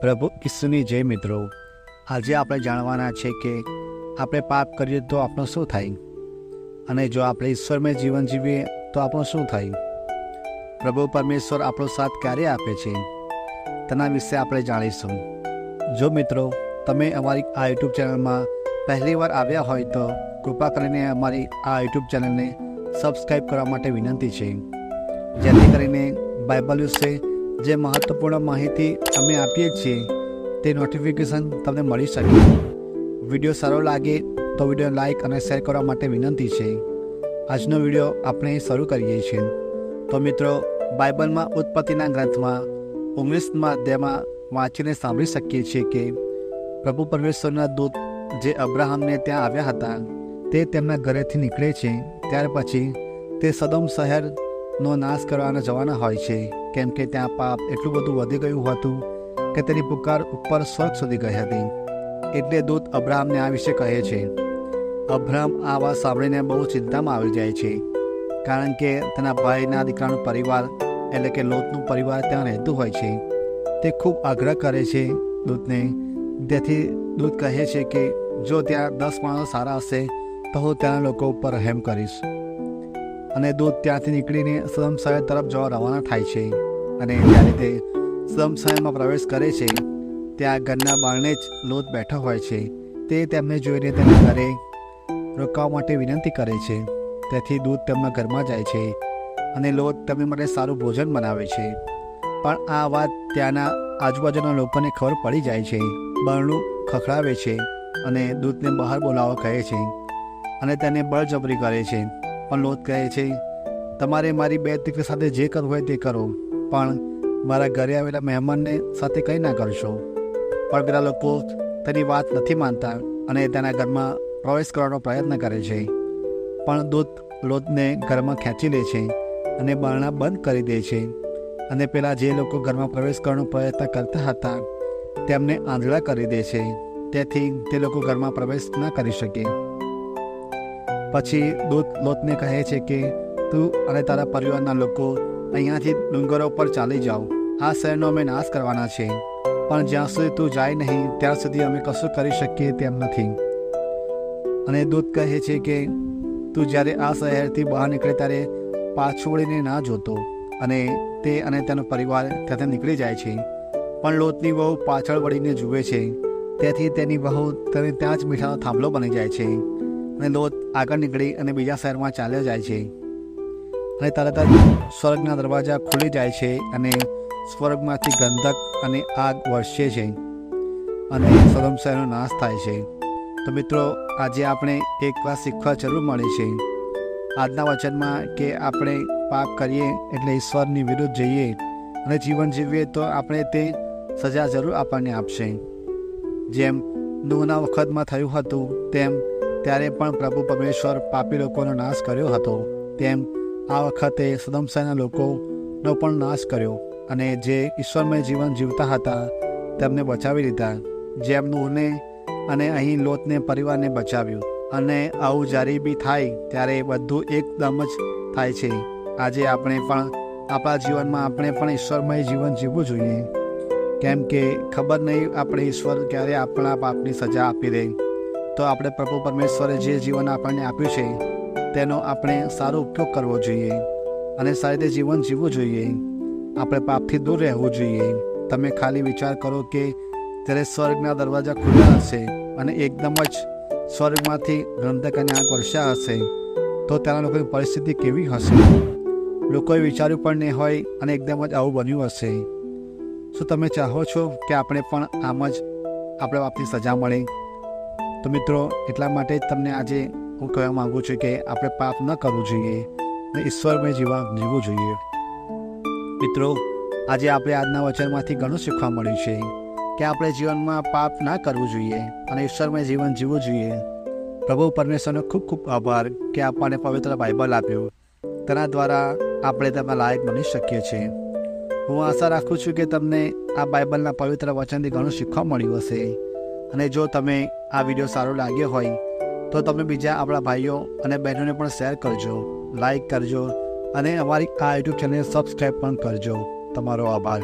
પ્રભુ ઈસુની જય મિત્રો. આજે આપણે જાણવાના છે કે આપણે પાપ કરીએ તો આપણું શું થાય? અને જો આપણે ઈશ્વરમય જીવન જીવીએ તો આપણું શું થાય? પ્રભુ પરમેશ્વર આપણો સાથ ક્યારે આપે છે? તેના વિશે આપણે જાણીશું. જો મિત્રો, તમે અમારી આ યુટ્યુબ ચેનલમાં પહેલીવાર આવ્યા હોય તો કૃપા કરીને અમારી આ યુટ્યુબ ચેનલને સબસ્ક્રાઈબ કરવા માટે વિનંતી છે. જેથી કરીને બાઇબલ વિશે જે મહત્વપૂર્ણ માહિતી અમે આપીએ છીએ, તે નોટિફિકેશન તમને મળી શકે. વીડિયો સારો લાગે તો વીડિયો લાઈક અને શેર કરવા માટે વિનંતી છે. આજનો વીડિયો આપણે શરૂ કરીએ છીએ. તો મિત્રો, બાઇબલમાં ઉત્પત્તિના ગ્રંથમાં, ઓગણીસમાં અધ્યાયમાં વાંચીને સાંભળી શકીએ છીએ કે, પ્રભુ પરમેશ્વરના દૂત જે અબ્રાહમને ત્યાં આવ્યા હતા, તે તેમના ઘરેથી નીકળે છે. ત્યાર પછી તે સદમ શહેરનો નાશ કરવાના જવાના હોય છે. કેમ કે ત્યાં પાપ એટલું બધું વધી ગયું હતું કે તેની પુકાર ઉપર સ્વર્ગ સુધી ગઈ હતી. એટલે દૂત અબ્રાહમને આ વિશે કહે છે. અબ્રાહમ આ વાત સાંભળીને બહુ ચિંતામાં આવી જાય છે. કારણ કે તેના ભાઈના દીકરાનું પરિવાર, એટલે કે લોતનું પરિવાર ત્યાં રહેતું હોય છે. તે ખૂબ આગ્રહ કરે છે દૂતને. તેથી દૂત કહે છે કે, જો ત્યાં દસ માણસ સારા હશે, તો હું ત્યાંના લોકો ઉપર રહેમ કરીશ. અને દૂધ ત્યાંથી નીકળીને શહેર તરફ જવા રવાના થાય છે. અને જ્યારે તે શહેરમાં પ્રવેશ કરે છે, ત્યાં ઘરના બારણે જ લોત બેઠો હોય છે. તે તેમને જોઈને તેના ઘરે રોકાવા માટે વિનંતી કરે છે. તેથી દૂધ તેમના ઘરમાં જાય છે અને લોત તેમની માટે સારું ભોજન બનાવે છે. પણ આ વાત ત્યાંના આજુબાજુના લોકોને ખબર પડી જાય છે. બરણું ખખડાવે છે અને દૂધને બહાર બોલાવવા કહે છે અને તેને બળજબરી કરે છે. પણ લોત કહે છે, તમારે મારી બે દીકરી સાથે જે કરવું હોય તે કરો, પણ મારા ઘરે આવેલા મહેમાનને સાથે કંઈ ના કરશો. પણ પેલા લોકો તેની વાત નથી માનતા અને તેના ઘરમાં પ્રવેશ કરવાનો પ્રયત્ન કરે છે. પણ દૂત લોતને ઘરમાં ખેંચી લે છે અને બારણા બંધ કરી દે છે. અને પેલા જે લોકો ઘરમાં પ્રવેશ કરવાનો પ્રયત્ન કરતા હતા, તેમને આંધળા કરી દે છે. તેથી તે લોકો ઘરમાં પ્રવેશ ન કરી શકે. પછી દૂત લોતને કહે છે કે, તું અને તારા પરિવારના લોકો અહીંયાથી ડુંગરો પર ચાલી જાઓ. આ શહેરનો અમે નાશ કરવાના છે. પણ જ્યાં સુધી તું જાય નહીં, ત્યાં સુધી અમે કશું કરી શકીએ તેમ નથી. અને દૂત કહે છે કે, તું જ્યારે આ શહેરથી બહાર નીકળે ત્યારે પાછું વળીને ના જોતો અને તે અને તેનો પરિવાર ત્યાંથી નીકળી જાય છે. પણ લોતની વહુ પાછળ વળીને જુએ છે. તેથી તેની વહુ તેને ત્યાં જ મીઠાનો થાંભલો બની જાય છે. અને લોત આગળ નીકળી અને બીજા શહેરમાં ચાલ્યો જાય છે. અને તરત જ સ્વર્ગના દરવાજા ખુલી જાય છે અને સ્વર્ગમાંથી ગંધક અને આગ વર્ષે છે. અને સદમ શહેરનો નાશ થાય છે. તો મિત્રો, આજે આપણે એક વાત શીખવા જરૂર મળે છે. આજના વચનમાં કે આપણે પાપ કરીએ એટલે ઈશ્વરની વિરુદ્ધ જઈએ અને જીવન જીવીએ તો આપણે તે સજા જરૂર આપણને આપશે. જેમ નૂહના વખતમાં થયું હતું, તેમ ત્યારે પણ પ્રભુ પરમેશ્વર પાપી લોકોનો નાશ કર્યો હતો. તેમ આ વખતે સદમસાના લોકોનો પણ નાશ કર્યો અને જે ઈશ્વરમય જીવન જીવતા હતા તેમને બચાવી લીધા. જેમ નૂહને અને અહીં લોતને પરિવારને બચાવ્યું અને આવું જ્યારે બી થાય ત્યારે બધું એકદમ જ થાય છે. આજે આપણે પણ આપણા જીવનમાં આપણે પણ ઈશ્વરમય જીવન જીવવું જોઈએ. કેમ કે ખબર નહીં આપણે ઈશ્વર ક્યારે આપણા પાપની સજા આપી દે. તો આપણે પ્રભુ પરમેશ્વરે જે જીવન આપણને આપ્યું છે, તેનો આપણે સારો ઉપયોગ કરવો જોઈએ અને સારી રીતે જીવન જીવવું જોઈએ. આપણે પાપથી દૂર રહેવું જોઈએ. તમે ખાલી વિચાર કરો કે ત્યારે સ્વર્ગના દરવાજા ખુલ્લા હશે અને એકદમ જ સ્વર્ગમાંથી ગંધક અને આગ વર્ષા હશે, તો ત્યાંના લોકોની પરિસ્થિતિ કેવી હશે? લોકોએ વિચાર્યું પણ નહીં હોય અને એકદમ જ આવું બન્યું હશે. શું તમે ચાહો છો કે આપણે પણ આમ જ આપણે આપની સજા મળે? તો મિત્રો, એટલા માટે જ તમને આજે હું કહેવા માગું છું કે આપણે પાપ ન કરવું જોઈએ ને ઈશ્વરમય જીવન જીવવું જોઈએ. મિત્રો, આજે આપણે આજના વચનમાંથી ઘણું શીખવા મળ્યું છે કે આપણે જીવનમાં પાપ ના કરવું જોઈએ અને ઈશ્વરમય જીવન જીવવું જોઈએ. પ્રભુ પરમેશ્વરનો ખૂબ ખૂબ આભાર કે આપણને પવિત્ર બાઇબલ આપ્યું. તેના દ્વારા આપણે તેમાં લાયક બની શકીએ છીએ. હું આશા રાખું છું કે તમને આ બાઇબલના પવિત્ર વચનથી ઘણું શીખવા મળ્યું હશે. અને જો તમે આ વીડિયો સારો લાગ્યો હોય તો તમે બીજા આપણા ભાઈઓ અને બહેનોને પણ શેર કરજો લાઈક કરજો અને અમારી આ યુટ્યુબ ચેનલને સબસ્ક્રાઈબ પણ કરજો. તમારો આભાર.